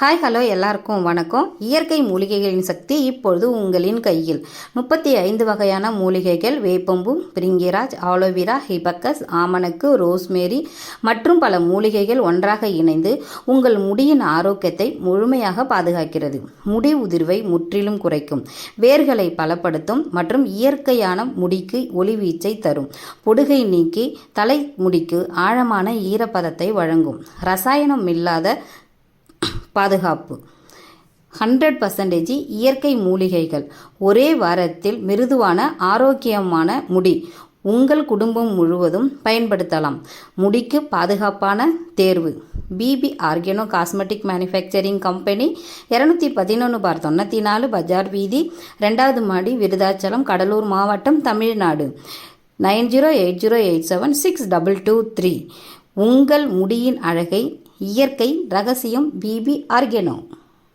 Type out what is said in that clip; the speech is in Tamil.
ஹாய் ஹலோ எல்லாருக்கும் வணக்கம். இயற்கை மூலிகைகளின் சக்தி இப்பொழுது உங்களின் கையில். முப்பத்தி ஐந்து வகையான மூலிகைகள் வேப்பம்பூ பிரிங்கிராஜ் ஆலோவிரா ஹிபக்கஸ் ஆமணக்கு ரோஸ்மேரி மற்றும் பல மூலிகைகள் ஒன்றாக இணைந்து உங்கள் முடியின் ஆரோக்கியத்தை முழுமையாக பாதுகாக்கிறது. முடி உதிர்வை முற்றிலும் குறைக்கும். வேர்களை பலப்படுத்தும் மற்றும் இயற்கையான முடிக்கு ஒளிவீச்சை தரும். பொடுகை நீக்கி தலை முடிக்கு ஆழமான ஈரப்பதத்தை வழங்கும். ரசாயனம் இல்லாத பாதுகாப்பு. ஹண்ட்ரட் பர்சன்டேஜ் இயற்கை மூலிகைகள். ஒரே வாரத்தில் மிருதுவான ஆரோக்கியமான முடி உங்கள் குடும்பம் முழுவதும் பயன்படுத்தலாம். முடிக்கு பாதுகாப்பான தேர்வு. BB organo cosmetic manufacturing company இரநூத்தி பதினொன்று பார் தொண்ணூற்றி நாலு பஜார் வீதி ரெண்டாவது மாடி விருதாச்சலம் கடலூர் மாவட்டம் Tamil Nadu. Nine zero eight zero eight seven six double two three. உங்கள் முடியின் அழகை இயற்கை ரகசியம் பிபி ஆர்கெனோ.